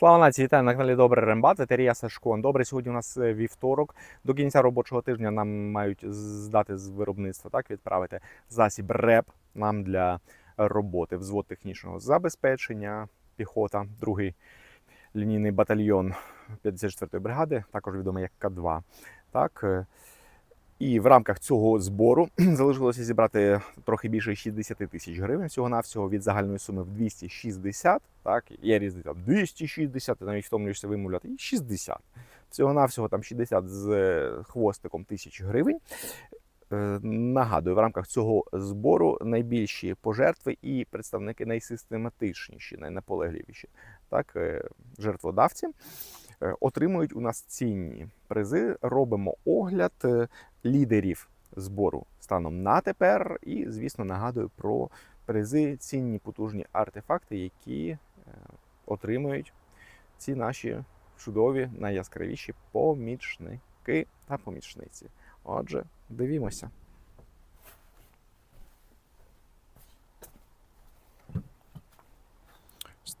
Слава нації, вітаю на каналі Добрий Рембат, ветерія Сашко. Добре, сьогодні у нас е, вівторок. До кінця робочого тижня нам мають здати з виробництва, так, відправити засіб РЕП нам для роботи, взвод технічного забезпечення, піхота, другий лінійний батальйон 54-ї бригади, також відомий як К2. Так, е, і в рамках цього збору залишилося зібрати трохи більше 60 тисяч гривень всього-навсього від загальної суми в 260. Так, є різниця 260, ти навіть втомлюєшся вимовляти, і 60. Всього-навсього там 60 з е, хвостиком тисяч гривень. Е, Нагадую, в рамках цього збору найбільші пожертви і представники найсистематичніші, найнаполегливіші так, е, жертводавці отримують у нас цінні призи. Робимо огляд е, лідерів збору станом на тепер. І, звісно, нагадую про призи, цінні потужні артефакти, які е, отримують ці наші чудові, найяскравіші помічники та помічниці. Отже, дивімося.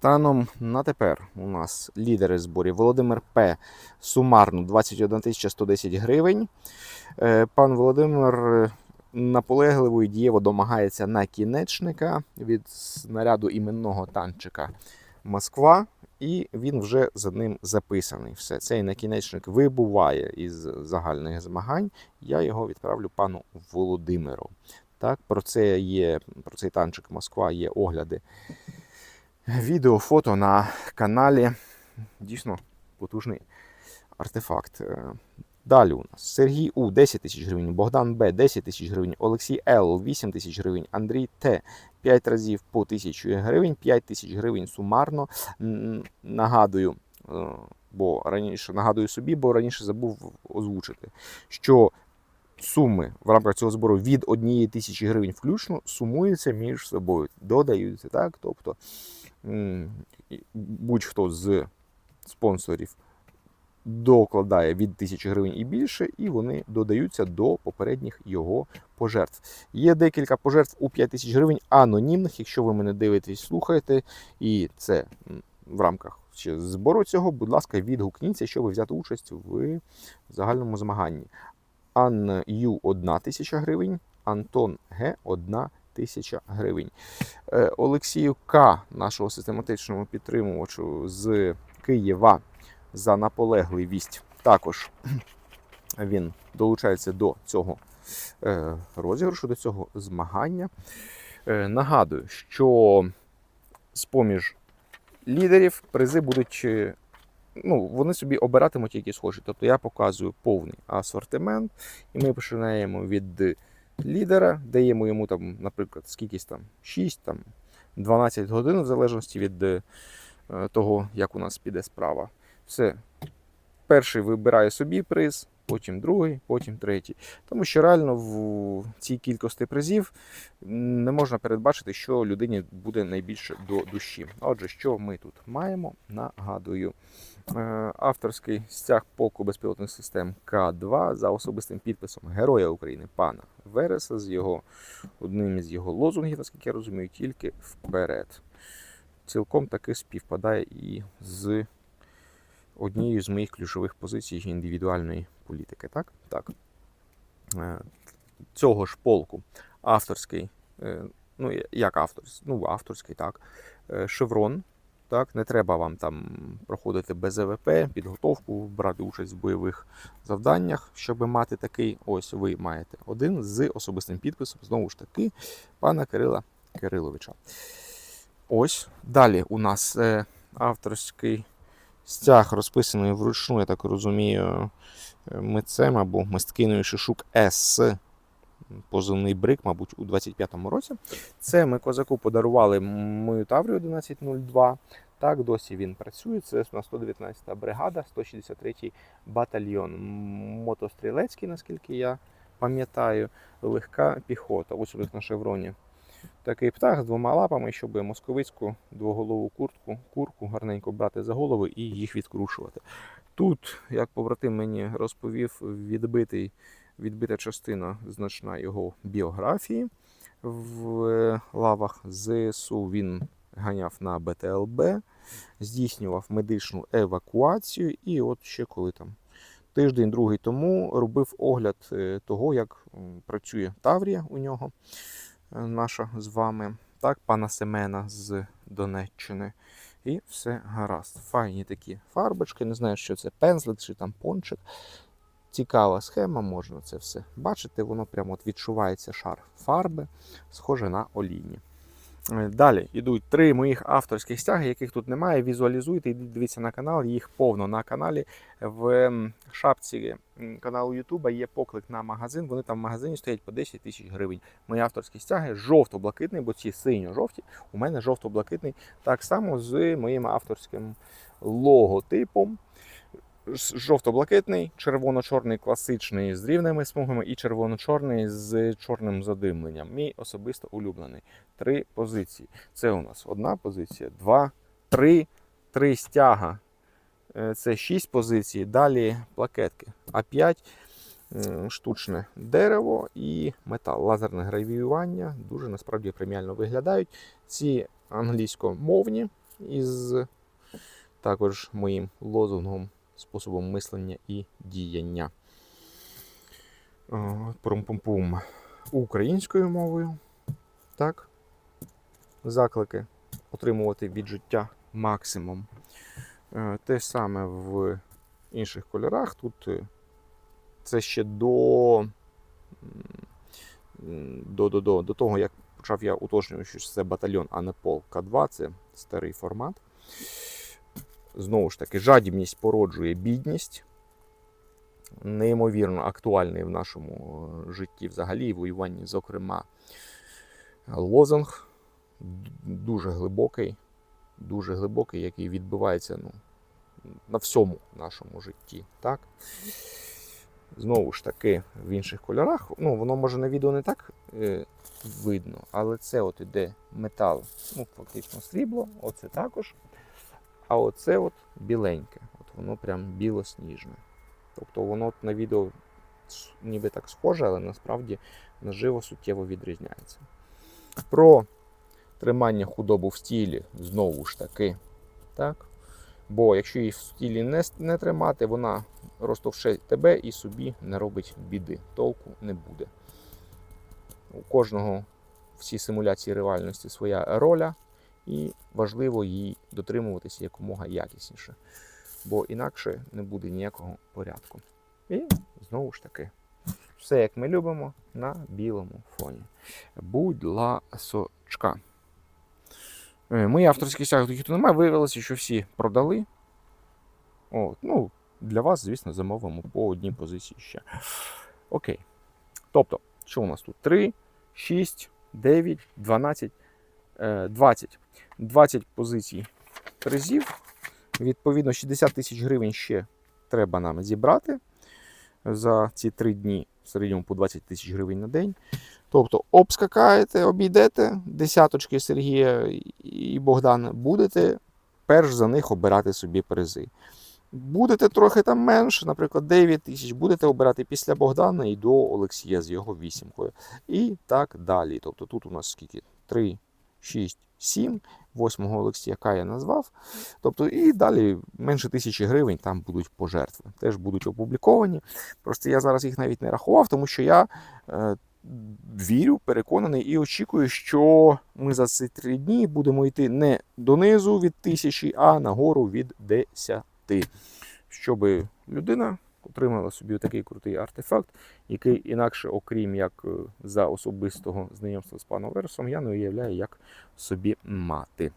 Станом на тепер у нас лідери зборів Володимир П. Сумарно 21 110 гривень. Е, Пан Володимир е, наполегливо і дієво домагається накінечника від снаряду іменного танчика Москва, і він вже за ним записаний. Все, цей накінечник вибуває із загальних змагань. Я його відправлю пану Володимиру. Так, про це є про цей танчик Москва є огляди. Відео, фото на каналі. Дійсно потужний артефакт. Е, Далі у нас Сергій У 10 тисяч гривень, Богдан Б 10 тисяч гривень, Олексій Л 8 тисяч гривень, Андрій Т 5 разів по 1000 гривень, 5 тисяч гривень сумарно. Нагадую, е, бо раніше нагадую собі, бо раніше забув озвучити, що суми в рамках цього збору від 1 тисячі гривень включно сумуються між собою, додаються. Так? Тобто будь-хто з спонсорів докладає від 1000 гривень і більше, і вони додаються до попередніх його пожертв. Є декілька пожертв у 5000 гривень анонімних, якщо ви мене дивитесь, слухаєте, і це в рамках ще збору цього, будь ласка, відгукніться, щоб взяти участь в загальному змаганні. Ан Ю 1 тисяча гривень, Антон Г 1 тисяча гривень. Е, Олексію К, нашого систематичного підтримувачу з Києва за наполегливість. Також він долучається до цього е, розіграшу, до цього змагання. Е, Нагадую, що з-поміж лідерів призи будуть. Ну, вони собі обиратимуть які схожі. Тобто я показую повний асортимент, і ми починаємо від лідера, даємо йому там, наприклад, скількись там 6, там 12 годин, в залежності від е, того, як у нас піде справа. Все. Перший вибирає собі приз, потім другий, потім третій. Тому що реально в цій кількості призів не можна передбачити, що людині буде найбільше до душі. Отже, що ми тут маємо? Нагадую. Е, Авторський стяг полку безпілотних систем К2 за особистим підписом Героя України пана Вереса з його одним із його лозунгів, наскільки я розумію, тільки вперед. Цілком таки співпадає і з однією з моїх ключових позицій індивідуальної політики. Так? Так. Е, Цього ж полку авторський, е, ну як авторський, ну авторський, так, шеврон. Так, не треба вам там проходити без ЕВП, підготовку, брати участь в бойових завданнях, щоб мати такий. Ось ви маєте один з особистим підписом, знову ж таки, пана Кирила Кириловича. Ось далі у нас е, авторський стяг розписаний вручну, я так розумію, е, митцем або мисткиною Шишук С. Позивний брик, мабуть, у 25-му році. Це ми козаку подарували мою Таврію 1102. Так, досі він працює. Це у нас 119-та бригада, 163-й батальйон. Мотострілецький, наскільки я пам'ятаю, легка піхота. Ось у них на шевроні. Такий птах з двома лапами, щоб московицьку двоголову куртку, курку гарненько брати за голови і їх відкрушувати. Тут, як побратим мені розповів, відбитий, відбита частина значна його біографії в е, лавах ЗСУ. Він ганяв на БТЛБ. здійснював медичну евакуацію. І от ще коли там тиждень, другий тому робив огляд е, того, як працює Таврія у нього, е, наша з вами, так, пана Семена з Донеччини. І все гаразд. Файні такі фарбочки, не знаю, що це пензлик чи там пончик. Цікава схема, можна це все бачити, воно прямо от відчувається шар фарби, схоже на олійні. Е, Далі йдуть три моїх авторських стяги, яких тут немає. Візуалізуйте, йдіть дивіться на канал, їх повно на каналі. В шапці каналу Ютуба є поклик на магазин. Вони там в магазині стоять по 10 тисяч гривень. Мої авторські стяги жовто-блакитний, бо ці синьо-жовті. У мене жовто-блакитний. Так само з моїм авторським логотипом. Жовто-блакитний, червоно-чорний класичний з рівними смугами і червоно-чорний з чорним задимленням. Мій особисто улюблений. Три позиції. Це у нас одна позиція, два, три, три стяга. Е, Це шість позицій. Далі плакетки. А5 штучне дерево і метал. Лазерне гравіювання. Дуже насправді преміально виглядають. Ці англійськомовні із також моїм лозунгом, способом мислення і діяння. О, Прум-пум-пум. Українською мовою. Так. Заклики отримувати від життя максимум. Е, Те саме в інших кольорах. Тут е, це ще до, до, до, до, до того, як почав я уточнювати, що це батальйон, а не полк К2, це старий формат. Знову ж таки, жадібність породжує бідність. Неймовірно актуальний в нашому е, житті взагалі і воюванні, зокрема, лозунг дуже глибокий, дуже глибокий, який відбивається ну, на всьому нашому житті. Так? Знову ж таки, в інших кольорах, ну, воно може на відео не так е, видно, але це от іде метал, ну, фактично срібло, оце також. А оце от біленьке, от воно прям білосніжне. Тобто воно на відео ніби так схоже, але насправді наживо суттєво відрізняється. Про тримання худобу в стілі знову ж таки. Так? Бо якщо її в стілі не, не тримати, вона розтовше тебе і собі не робить біди. Толку не буде. У кожного в цій симуляції реальності своя роля, і важливо їй дотримуватися якомога якісніше. Бо інакше не буде ніякого порядку. І знову ж таки, все як ми любимо на білому фоні. Будь ласочка. Е, Мої авторські стяги яких тут немає, виявилося, що всі продали. От, ну, для вас, звісно, замовимо по одній позиції ще. Окей. Тобто, що у нас тут? 3, 6, 9, 12, е, 20. 20 позицій призів. Відповідно, 60 тисяч гривень ще треба нам зібрати за ці 3 дні, в середньому по 20 тисяч гривень на день. Тобто обскакаєте, обійдете десяточки Сергія і Богдана, будете перш за них обирати собі призи. Будете трохи там менше, наприклад, 9 тисяч, будете обирати після Богдана і до Олексія з його вісімкою. І так далі. Тобто тут у нас скільки? 3, 6, 7. Восьмого Олексія яка я назвав. Тобто, і далі менше тисячі гривень там будуть пожертви. Теж будуть опубліковані. Просто я зараз їх навіть не рахував, тому що я е, вірю, переконаний і очікую, що ми за ці три дні будемо йти не донизу від тисячі, а нагору від десяти. Щоб людина отримала собі такий крутий артефакт, який інакше, окрім як е, за особистого знайомства з паном Версом, я не уявляю, як собі мати.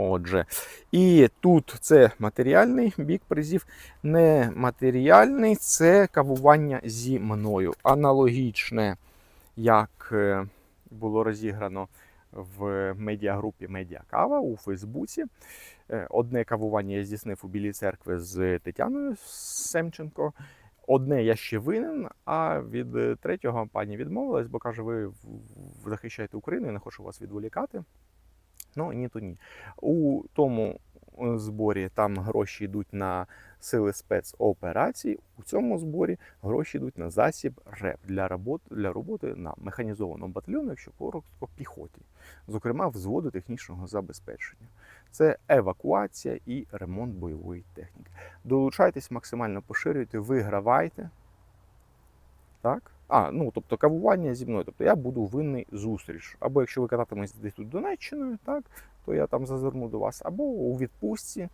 Отже, і тут це матеріальний бік призів, нематеріальний це кавування зі мною. Аналогічне, як е, було розіграно в медіагрупі Медіакава у Фейсбуці. Е, Одне кавування я здійснив у Білій церкви з Тетяною Семченко. Одне я ще винен, а від третього пані відмовилась, бо каже, ви захищаєте Україну, я не хочу вас відволікати. Ну, ні, то ні. У тому зборі там гроші йдуть на сили спецоперацій. У цьому зборі гроші йдуть на засіб РЕП для роботи, для роботи на механізованому батальйону, якщо коротко, піхоті, зокрема взводу технічного забезпечення. це евакуація і ремонт бойової техніки. Долучайтесь, максимально поширюйте, вигравайте. Так? А, ну тобто кавування зі мною. Тобто я буду винний зустріч. Або якщо ви кататиметесь десь тут Донеччиною, так, то я там зазирну до вас, або у відпустці,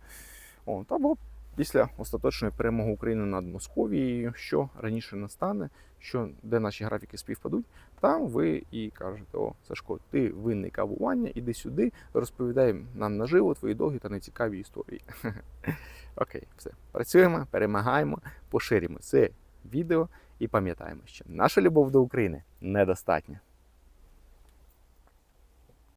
от, або після остаточної перемоги України над Московією, що раніше настане, що де наші графіки співпадуть, там ви і кажете: О, Сашко, ти винний кавування, іди сюди, розповідай нам наживо твої довгі та нецікаві історії. Окей, все. Працюємо, перемагаємо, поширюємо це відео і пам'ятаємо, що наша любов до України недостатня.